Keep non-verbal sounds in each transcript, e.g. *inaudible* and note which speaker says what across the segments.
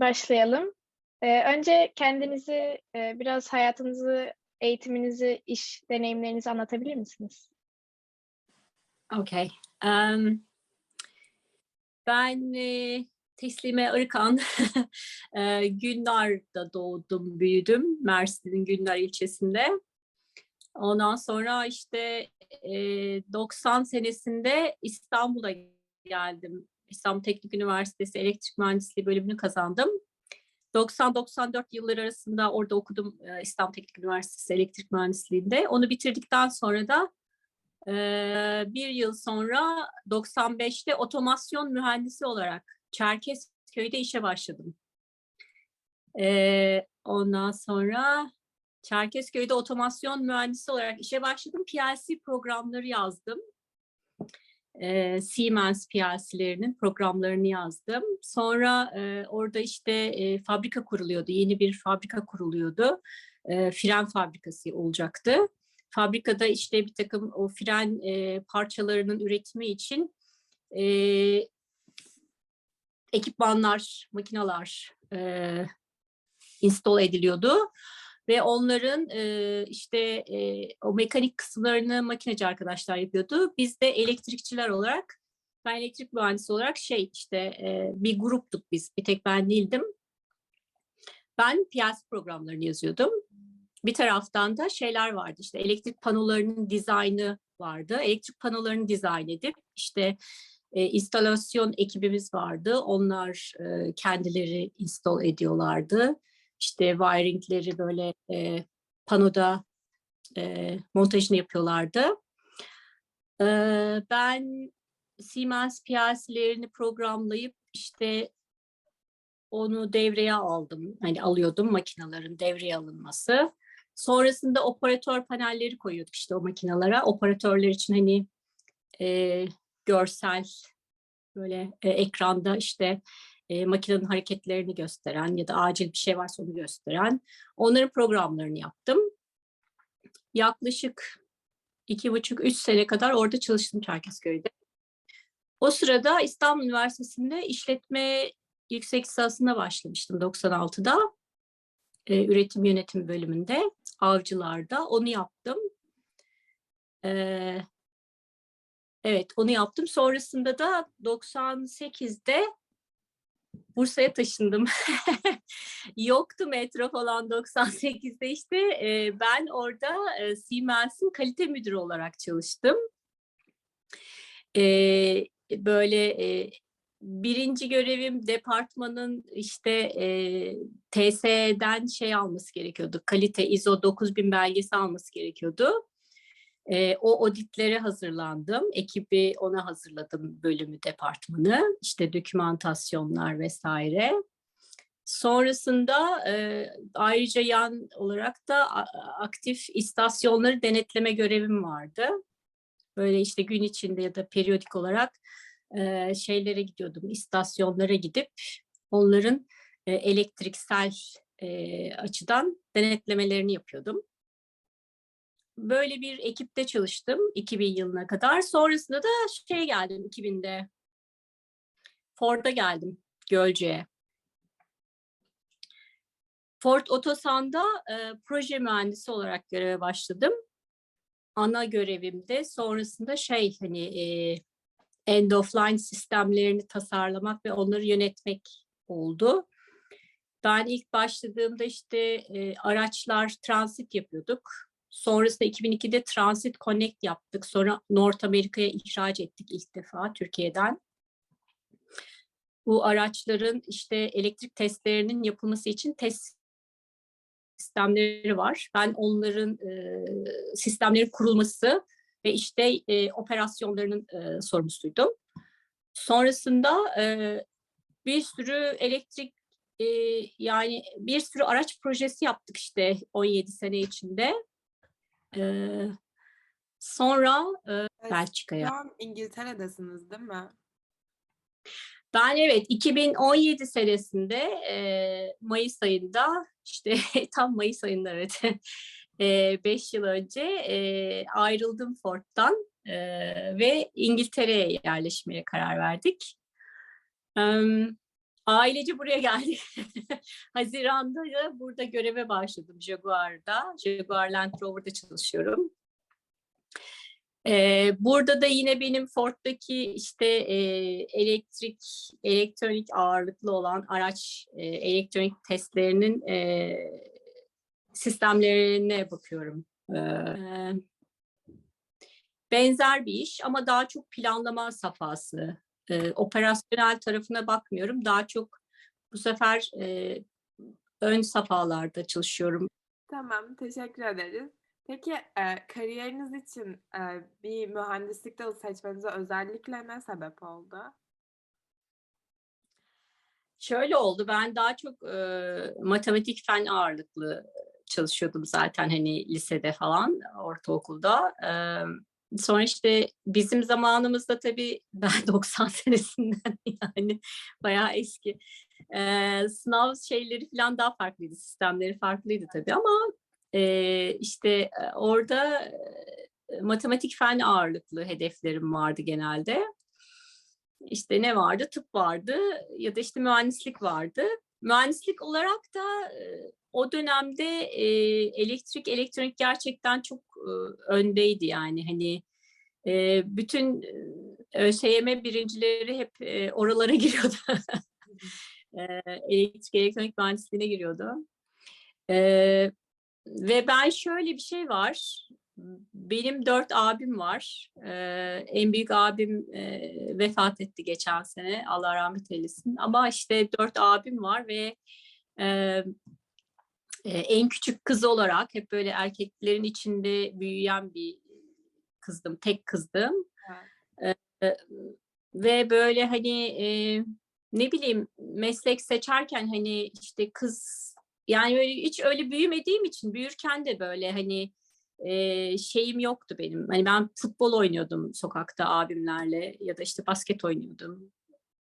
Speaker 1: Başlayalım. Ee, önce kendinizi, e, biraz hayatınızı, eğitiminizi, iş deneyimlerinizi anlatabilir misiniz?
Speaker 2: Okay. Um, ben e, Teslime Arıkan, *laughs* e, Gülnar'da doğdum, büyüdüm. Mersin'in Gülnar ilçesinde. Ondan sonra işte e, 90 senesinde İstanbul'a geldim. İstanbul Teknik Üniversitesi Elektrik Mühendisliği bölümünü kazandım. 90-94 yılları arasında orada okudum e, İstanbul Teknik Üniversitesi Elektrik Mühendisliği'nde. Onu bitirdikten sonra da e, bir yıl sonra 95'te otomasyon mühendisi olarak Çerkezköy'de işe başladım. E, ondan sonra Çerkezköy'de otomasyon mühendisi olarak işe başladım. PLC programları yazdım. E, Siemens PLC'lerinin programlarını yazdım. Sonra e, orada işte e, fabrika kuruluyordu. Yeni bir fabrika kuruluyordu. E, fren fabrikası olacaktı. Fabrikada işte bir takım o fren e, parçalarının üretimi için e, ekipmanlar, makineler e, install ediliyordu ve onların e, işte e, o mekanik kısımlarını makineci arkadaşlar yapıyordu. Biz de elektrikçiler olarak, ben elektrik mühendisi olarak şey işte e, bir gruptuk biz, bir tek ben değildim. Ben PLC programlarını yazıyordum. Bir taraftan da şeyler vardı işte elektrik panolarının dizaynı vardı. Elektrik panolarını dizayn edip işte e, instalasyon ekibimiz vardı. Onlar e, kendileri install ediyorlardı işte wiringleri böyle e, panoda e, montajını yapıyorlardı. E, ben Siemens PLC'lerini programlayıp işte onu devreye aldım. Hani alıyordum makinelerin devreye alınması. Sonrasında operatör panelleri koyuyorduk işte o makinalara. Operatörler için hani e, görsel böyle e, ekranda işte e, makinenin hareketlerini gösteren ya da acil bir şey varsa onu gösteren onların programlarını yaptım. Yaklaşık iki buçuk, üç sene kadar orada çalıştım Çerkezköy'de. O sırada İstanbul Üniversitesi'nde işletme yüksek lisansına başlamıştım 96'da. E, üretim yönetim bölümünde, avcılarda. Onu yaptım. E, evet, onu yaptım. Sonrasında da 98'de Bursa'ya taşındım. *laughs* Yoktu metro falan 98'de işte. E, ben orada e, Siemens'in kalite müdürü olarak çalıştım. E, böyle e, birinci görevim departmanın işte e, TSE'den şey alması gerekiyordu. Kalite ISO 9000 belgesi alması gerekiyordu. E, o auditlere hazırlandım. Ekibi ona hazırladım bölümü, departmanı. İşte dokümantasyonlar vesaire. Sonrasında e, ayrıca yan olarak da aktif istasyonları denetleme görevim vardı. Böyle işte gün içinde ya da periyodik olarak e, şeylere gidiyordum, istasyonlara gidip onların e, elektriksel e, açıdan denetlemelerini yapıyordum böyle bir ekipte çalıştım 2000 yılına kadar. Sonrasında da şey geldim 2000'de. Ford'a geldim Gölce'ye. Ford Otosan'da e, proje mühendisi olarak göreve başladım. Ana görevimde sonrasında şey hani e, end of line sistemlerini tasarlamak ve onları yönetmek oldu. Ben ilk başladığımda işte e, araçlar transit yapıyorduk. Sonrasında 2002'de Transit Connect yaptık. Sonra North Amerika'ya ihraç ettik ilk defa Türkiye'den. Bu araçların işte elektrik testlerinin yapılması için test sistemleri var. Ben onların e, sistemlerin kurulması ve işte e, operasyonlarının e, sorumlusuydum. Sonrasında e, bir sürü elektrik e, yani bir sürü araç projesi yaptık işte 17 sene içinde. Sonra e,
Speaker 3: Şu
Speaker 2: Belçika'ya.
Speaker 3: an İngiltere'desiniz değil mi?
Speaker 2: Ben evet 2017 senesinde e, Mayıs ayında işte *laughs* tam Mayıs ayında evet *laughs* 5 yıl önce e, ayrıldım Ford'dan e, ve İngiltere'ye yerleşmeye karar verdik. E, Ailece buraya geldik. *laughs* Haziran'da da burada göreve başladım Jaguar'da. Jaguar Land Rover'da çalışıyorum. Ee, burada da yine benim Ford'daki işte e, elektrik, elektronik ağırlıklı olan araç e, elektronik testlerinin e, sistemlerine bakıyorum. Ee, benzer bir iş ama daha çok planlama safhası. Ee, operasyonel tarafına bakmıyorum. Daha çok bu sefer e, ön safhalarda çalışıyorum.
Speaker 3: Tamam, teşekkür ederiz. Peki e, kariyeriniz için e, bir mühendislik dalı seçmenize özellikle ne sebep oldu?
Speaker 2: Şöyle oldu. Ben daha çok e, matematik fen ağırlıklı çalışıyordum zaten hani lisede falan, ortaokulda. E, sonra işte bizim zamanımızda tabii *laughs* ben 90 senesinden *laughs* yani bayağı eski. E, sınav şeyleri falan daha farklıydı, sistemleri farklıydı tabii ama e, işte orada e, matematik fen ağırlıklı hedeflerim vardı genelde. İşte ne vardı? Tıp vardı ya da işte mühendislik vardı. Mühendislik olarak da e, o dönemde e, elektrik, elektronik gerçekten çok e, öndeydi yani hani e, bütün ÖSYM birincileri hep e, oralara *laughs* giriyordu. e, elektrik, elektronik mühendisliğine giriyordu. E, ve ben şöyle bir şey var. Benim dört abim var. Ee, en büyük abim e, vefat etti geçen sene. Allah rahmet eylesin. Ama işte dört abim var ve e, en küçük kız olarak hep böyle erkeklerin içinde büyüyen bir kızdım. Tek kızdım.
Speaker 3: Evet.
Speaker 2: E, ve böyle hani e, ne bileyim meslek seçerken hani işte kız yani böyle hiç öyle büyümediğim için büyürken de böyle hani e, şeyim yoktu benim. Hani ben futbol oynuyordum sokakta abimlerle ya da işte basket oynuyordum.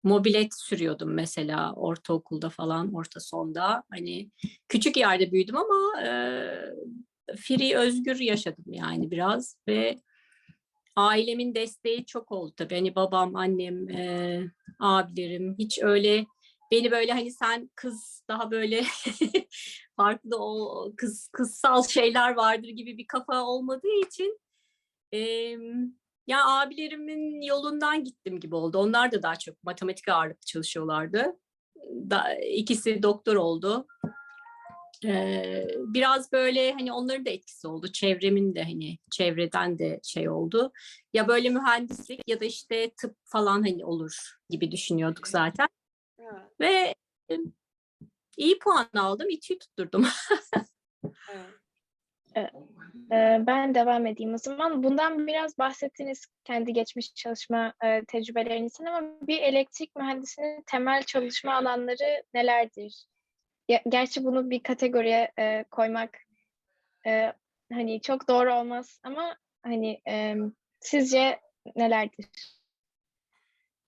Speaker 2: Mobilet sürüyordum mesela ortaokulda falan, orta sonda. Hani küçük yerde büyüdüm ama e, free, özgür yaşadım yani biraz ve ailemin desteği çok oldu tabii. Hani babam, annem, e, abilerim hiç öyle beni böyle hani sen kız daha böyle *laughs* farklı o kız kızsal şeyler vardır gibi bir kafa olmadığı için ya abilerimin yolundan gittim gibi oldu. Onlar da daha çok matematik ağırlıklı çalışıyorlardı. Da, ikisi doktor oldu. Ee, biraz böyle hani onların da etkisi oldu. Çevremin de hani çevreden de şey oldu. Ya böyle mühendislik ya da işte tıp falan hani olur gibi düşünüyorduk zaten.
Speaker 3: Evet,
Speaker 2: Ve iyi puan aldım. İTÜ'yü tutturdum. *laughs*
Speaker 3: evet.
Speaker 1: Ee, ben devam edeyim o zaman. Bundan biraz bahsettiniz kendi geçmiş çalışma e, tecrübelerinizden ama bir elektrik mühendisinin temel çalışma alanları nelerdir? Gerçi bunu bir kategoriye e, koymak e, hani çok doğru olmaz ama hani e, sizce nelerdir?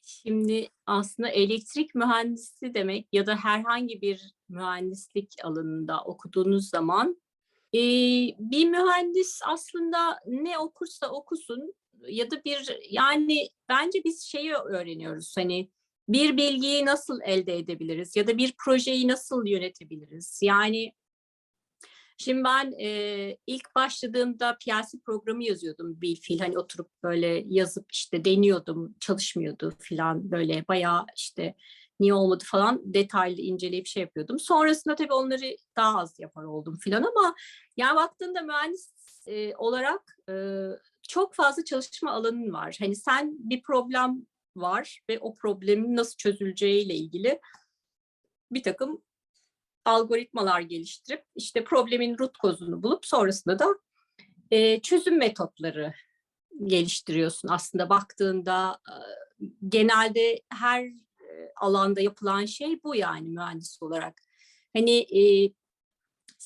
Speaker 2: Şimdi aslında elektrik mühendisi demek ya da herhangi bir mühendislik alanında okuduğunuz zaman e, bir mühendis aslında ne okursa okusun ya da bir yani bence biz şeyi öğreniyoruz hani bir bilgiyi nasıl elde edebiliriz ya da bir projeyi nasıl yönetebiliriz? Yani Şimdi ben e, ilk başladığımda PLC programı yazıyordum bir fil hani oturup böyle yazıp işte deniyordum çalışmıyordu filan böyle bayağı işte niye olmadı falan detaylı inceleyip şey yapıyordum. Sonrasında tabii onları daha az yapar oldum filan ama yani baktığında mühendis e, olarak e, çok fazla çalışma alanın var. Hani sen bir problem var ve o problemin nasıl çözüleceğiyle ilgili bir takım algoritmalar geliştirip işte problemin root kozunu bulup sonrasında da e, çözüm metotları geliştiriyorsun. Aslında baktığında e, genelde her alanda yapılan şey bu yani mühendis olarak. Hani e,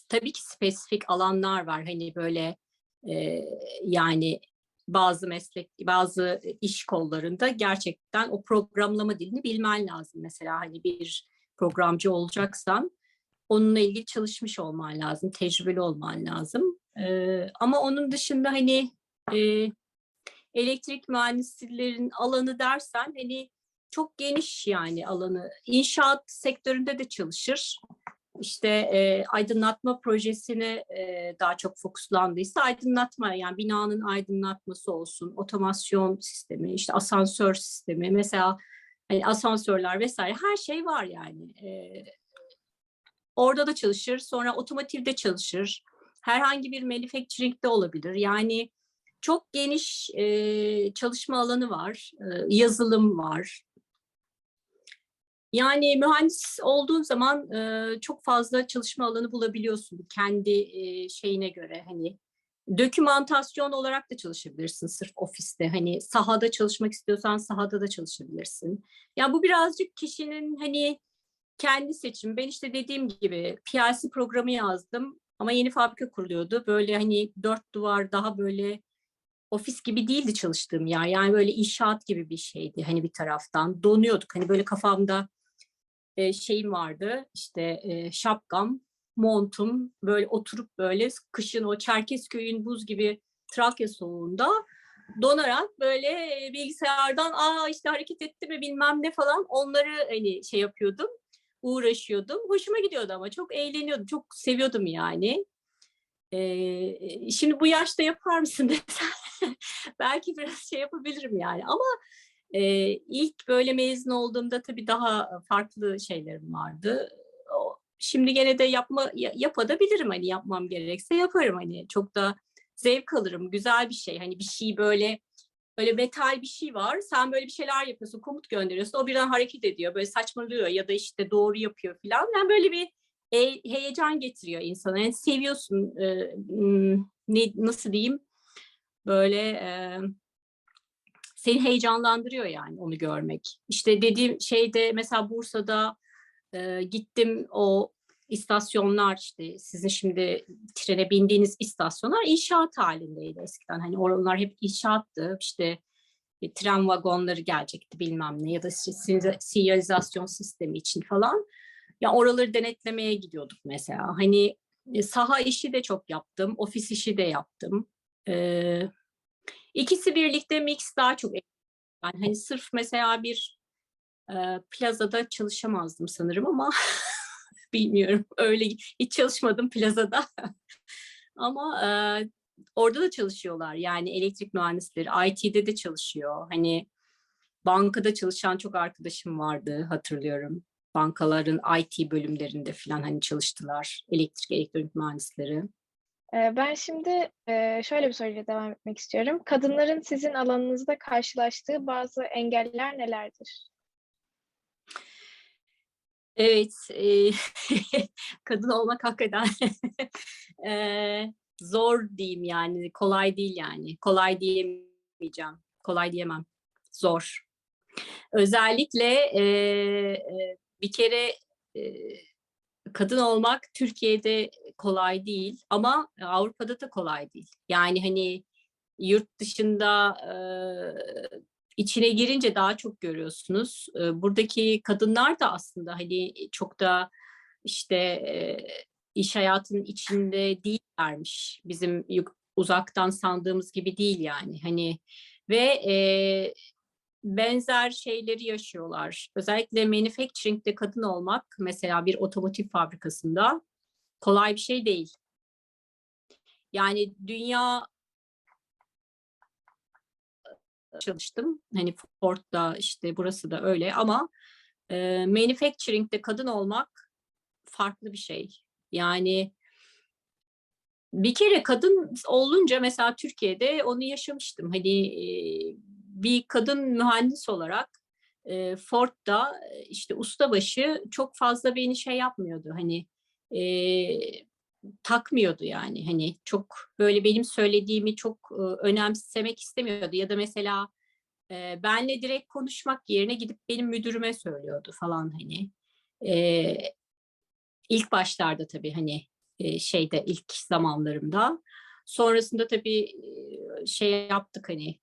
Speaker 2: tabii ki spesifik alanlar var. Hani böyle e, yani bazı meslek, bazı iş kollarında gerçekten o programlama dilini bilmen lazım. Mesela hani bir programcı olacaksan onunla ilgili çalışmış olman lazım, tecrübeli olman lazım. Ee, ama onun dışında hani e, elektrik mühendislerin alanı dersen hani çok geniş yani alanı. İnşaat sektöründe de çalışır. İşte e, aydınlatma projesine e, daha çok fokuslandıysa aydınlatma yani binanın aydınlatması olsun, otomasyon sistemi, işte asansör sistemi mesela hani asansörler vesaire her şey var yani. E, orada da çalışır, sonra otomotivde çalışır. Herhangi bir manufacturing'de olabilir. Yani çok geniş e, çalışma alanı var, e, yazılım var. Yani mühendis olduğun zaman e, çok fazla çalışma alanı bulabiliyorsun kendi e, şeyine göre. Hani dokümantasyon olarak da çalışabilirsin sırf ofiste. Hani sahada çalışmak istiyorsan sahada da çalışabilirsin. Yani bu birazcık kişinin hani kendi seçim. Ben işte dediğim gibi PLC programı yazdım ama yeni fabrika kuruluyordu. Böyle hani dört duvar daha böyle ofis gibi değildi çalıştığım yer. Yani böyle inşaat gibi bir şeydi hani bir taraftan. Donuyorduk. Hani böyle kafamda e, şeyim vardı. işte e, şapkam, montum böyle oturup böyle kışın o Çerkezköy'ün buz gibi Trakya soğuğunda donarak böyle e, bilgisayardan aa işte hareket etti mi bilmem ne falan onları hani şey yapıyordum uğraşıyordum. Hoşuma gidiyordu ama çok eğleniyordum. Çok seviyordum yani. Ee, şimdi bu yaşta yapar mısın *laughs* desen belki biraz şey yapabilirim yani ama e, ilk böyle mezun olduğumda tabii daha farklı şeylerim vardı. Şimdi gene de yapma yapabilirim hani yapmam gerekse yaparım hani çok da zevk alırım. Güzel bir şey hani bir şey böyle böyle metal bir şey var. Sen böyle bir şeyler yapıyorsun, komut gönderiyorsun. O birden hareket ediyor, böyle saçmalıyor ya da işte doğru yapıyor falan. Yani böyle bir heyecan getiriyor insana. Yani seviyorsun e, ne nasıl diyeyim böyle e, seni heyecanlandırıyor yani onu görmek. İşte dediğim şeyde mesela Bursa'da e, gittim o istasyonlar işte sizin şimdi trene bindiğiniz istasyonlar inşaat halindeydi eskiden. Hani oralar hep inşaattı. İşte e, tren vagonları gelecekti bilmem ne ya da sinyalizasyon sistemi için falan. Ya oraları denetlemeye gidiyorduk mesela. Hani e, saha işi de çok yaptım, ofis işi de yaptım. Ee, ikisi birlikte mix daha çok yani hani sırf mesela bir e, plazada çalışamazdım sanırım ama *laughs* bilmiyorum. Öyle hiç çalışmadım plazada. *laughs* Ama e, orada da çalışıyorlar. Yani elektrik mühendisleri, IT'de de çalışıyor. Hani bankada çalışan çok arkadaşım vardı hatırlıyorum. Bankaların IT bölümlerinde falan hani çalıştılar. Elektrik, elektronik mühendisleri.
Speaker 1: Ben şimdi şöyle bir soruyla devam etmek istiyorum. Kadınların sizin alanınızda karşılaştığı bazı engeller nelerdir?
Speaker 2: Evet, e, *laughs* kadın olmak hakikaten *laughs* e, zor diyeyim yani, kolay değil yani. Kolay diyemeyeceğim, kolay diyemem, zor. Özellikle e, bir kere e, kadın olmak Türkiye'de kolay değil ama Avrupa'da da kolay değil. Yani hani yurt dışında e, içine girince daha çok görüyorsunuz. Buradaki kadınlar da aslında hani çok da işte iş hayatının içinde değillermiş. Bizim uzaktan sandığımız gibi değil yani. Hani ve e, benzer şeyleri yaşıyorlar. Özellikle manufacturing'de kadın olmak mesela bir otomotiv fabrikasında kolay bir şey değil. Yani dünya çalıştım. Hani Ford'da işte burası da öyle ama e, manufacturing'de kadın olmak farklı bir şey. Yani bir kere kadın olunca mesela Türkiye'de onu yaşamıştım. Hani e, bir kadın mühendis olarak e, Ford'da işte ustabaşı çok fazla beni şey yapmıyordu. Hani e, takmıyordu yani. Hani çok böyle benim söylediğimi çok e, önemsemek istemiyordu. Ya da mesela e, benle direkt konuşmak yerine gidip benim müdürüme söylüyordu falan hani. E, ilk başlarda tabii hani e, şeyde ilk zamanlarımda. Sonrasında tabii e, şey yaptık hani e,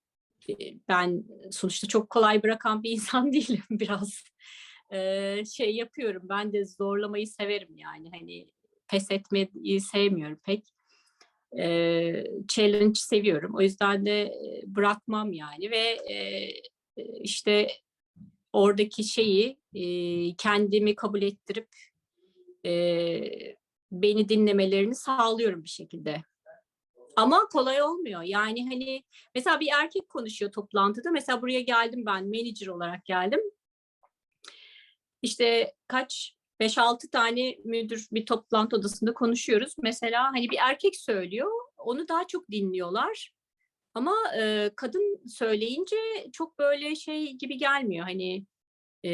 Speaker 2: ben sonuçta çok kolay bırakan bir insan *laughs* değilim biraz şey yapıyorum ben de zorlamayı severim yani hani pes etmeyi sevmiyorum pek. Challenge seviyorum. O yüzden de bırakmam yani ve işte oradaki şeyi kendimi kabul ettirip beni dinlemelerini sağlıyorum bir şekilde. Ama kolay olmuyor. Yani hani mesela bir erkek konuşuyor toplantıda. Mesela buraya geldim ben manager olarak geldim. İşte kaç 5-6 tane müdür bir toplantı odasında konuşuyoruz. Mesela hani bir erkek söylüyor. Onu daha çok dinliyorlar. Ama e, kadın söyleyince çok böyle şey gibi gelmiyor. Hani e,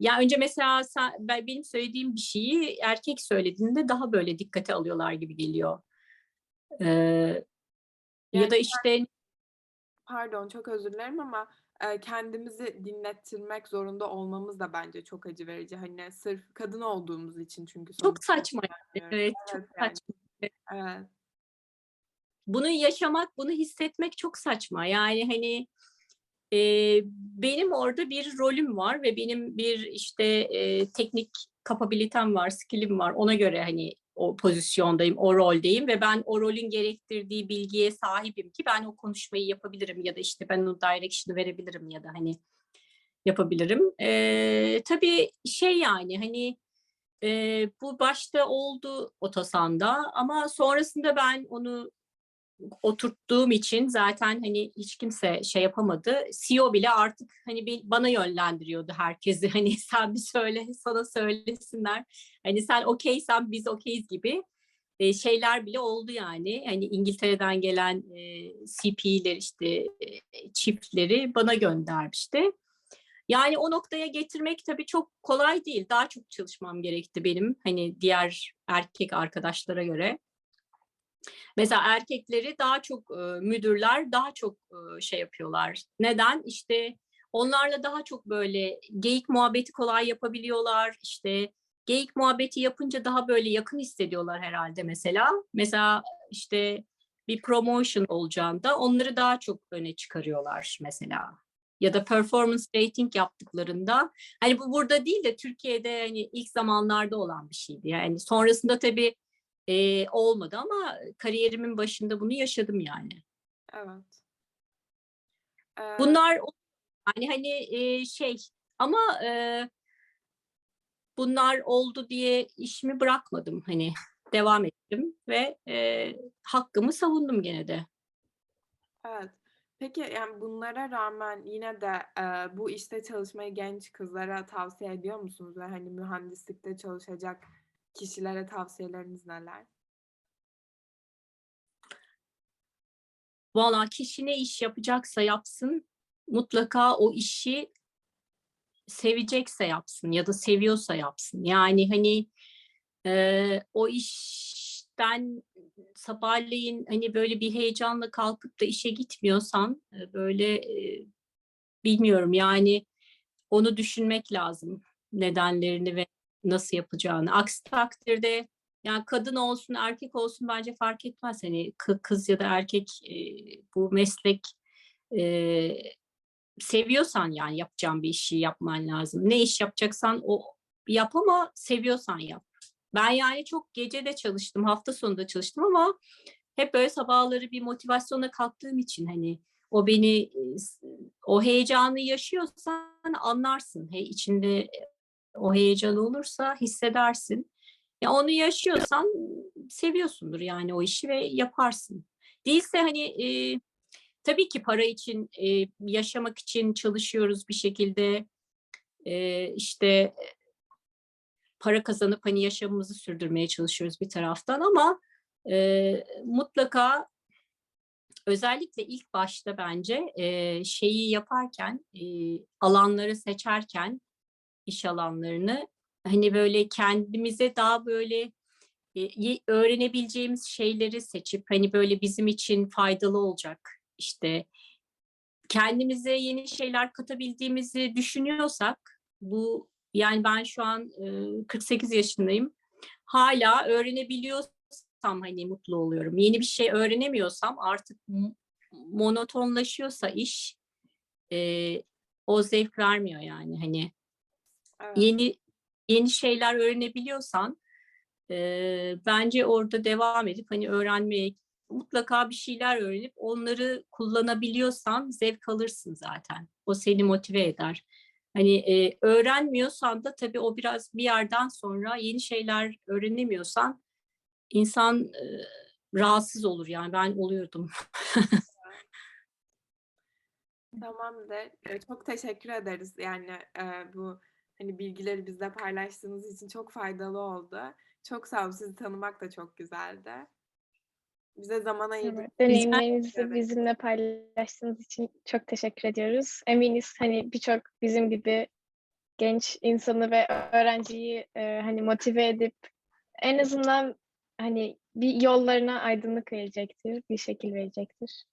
Speaker 2: ya önce mesela sen, ben, benim söylediğim bir şeyi erkek söylediğinde daha böyle dikkate alıyorlar gibi geliyor. E, ya da işte
Speaker 3: Pardon çok özür dilerim ama e, kendimizi dinlettirmek zorunda olmamız da bence çok acı verici. Hani sırf kadın olduğumuz için çünkü
Speaker 2: çok saçma.
Speaker 3: yani.
Speaker 2: Evet, çok
Speaker 3: Evet, yani.
Speaker 2: saçma.
Speaker 3: Evet.
Speaker 2: bunu yaşamak, bunu hissetmek çok saçma. Yani hani e, benim orada bir rolüm var ve benim bir işte e, teknik kapabilitem var, skillim var. Ona göre hani o pozisyondayım, o roldeyim ve ben o rolün gerektirdiği bilgiye sahibim ki ben o konuşmayı yapabilirim ya da işte ben o direction'ı verebilirim ya da hani yapabilirim. E, tabii şey yani hani e, bu başta oldu Otosan'da ama sonrasında ben onu oturttuğum için zaten hani hiç kimse şey yapamadı. CEO bile artık hani bir bana yönlendiriyordu herkesi. *laughs* Hani sen bir söyle, sana söylesinler. Hani sen okeysen biz okeyiz gibi e, şeyler bile oldu yani. Hani İngiltere'den gelen e, CP'ler işte e, çiftleri bana göndermişti. Yani o noktaya getirmek tabii çok kolay değil. Daha çok çalışmam gerekti benim hani diğer erkek arkadaşlara göre. Mesela erkekleri daha çok e, müdürler daha çok e, şey yapıyorlar. Neden? İşte onlarla daha çok böyle geyik muhabbeti kolay yapabiliyorlar. İşte geyik muhabbeti yapınca daha böyle yakın hissediyorlar herhalde mesela. Mesela işte bir promotion olacağında onları daha çok öne çıkarıyorlar mesela. Ya da performance rating yaptıklarında hani bu burada değil de Türkiye'de hani ilk zamanlarda olan bir şeydi. Yani sonrasında tabii e, olmadı ama kariyerimin başında bunu yaşadım yani.
Speaker 3: Evet. Ee,
Speaker 2: Bunlar yani hani e, şey ama e, bunlar oldu diye işimi bırakmadım hani devam ettim ve e, hakkımı savundum gene de.
Speaker 3: Evet. Peki yani bunlara rağmen yine de e, bu işte çalışmayı genç kızlara tavsiye ediyor musunuz? Ve hani mühendislikte çalışacak kişilere tavsiyeleriniz neler?
Speaker 2: Valla kişi ne iş yapacaksa yapsın mutlaka o işi sevecekse yapsın ya da seviyorsa yapsın. Yani hani e, o işten sabahleyin hani böyle bir heyecanla kalkıp da işe gitmiyorsan e, böyle e, bilmiyorum yani onu düşünmek lazım nedenlerini ve nasıl yapacağını. Aksi takdirde yani kadın olsun erkek olsun bence fark etmez. Hani kı- kız ya da erkek e, bu meslek e, seviyorsan yani yapacağın bir işi yapman lazım. Ne iş yapacaksan o yap ama seviyorsan yap. Ben yani çok gece de çalıştım, hafta sonu da çalıştım ama hep böyle sabahları bir motivasyona kalktığım için hani o beni e, o heyecanı yaşıyorsan anlarsın. He, içinde o heyecan olursa hissedersin. Ya onu yaşıyorsan seviyorsundur yani o işi ve yaparsın. Değilse hani e, tabii ki para için e, yaşamak için çalışıyoruz bir şekilde e, işte para kazanıp hani yaşamımızı sürdürmeye çalışıyoruz bir taraftan ama e, mutlaka özellikle ilk başta bence e, şeyi yaparken e, alanları seçerken iş alanlarını hani böyle kendimize daha böyle e, öğrenebileceğimiz şeyleri seçip hani böyle bizim için faydalı olacak işte kendimize yeni şeyler katabildiğimizi düşünüyorsak bu yani ben şu an e, 48 yaşındayım. Hala öğrenebiliyorsam hani mutlu oluyorum. Yeni bir şey öğrenemiyorsam artık monotonlaşıyorsa iş e, o zevk vermiyor yani hani
Speaker 3: Evet.
Speaker 2: yeni yeni şeyler öğrenebiliyorsan e, bence orada devam edip hani öğrenmeye mutlaka bir şeyler öğrenip onları kullanabiliyorsan zevk alırsın zaten. O seni motive eder. Hani e, öğrenmiyorsan da tabii o biraz bir yerden sonra yeni şeyler öğrenemiyorsan insan e, rahatsız olur yani ben oluyordum.
Speaker 3: Tamamdır. Çok teşekkür ederiz. Yani e, bu hani bilgileri bizle paylaştığınız için çok faydalı oldu. Çok sağ olun. Sizi tanımak da çok güzeldi. Bize zaman ayırdınız.
Speaker 1: Evet, deneyimlerinizi bizimle paylaştığınız için çok teşekkür ediyoruz. Eminiz hani birçok bizim gibi genç insanı ve öğrenciyi e, hani motive edip en azından hani bir yollarına aydınlık verecektir, bir şekil verecektir.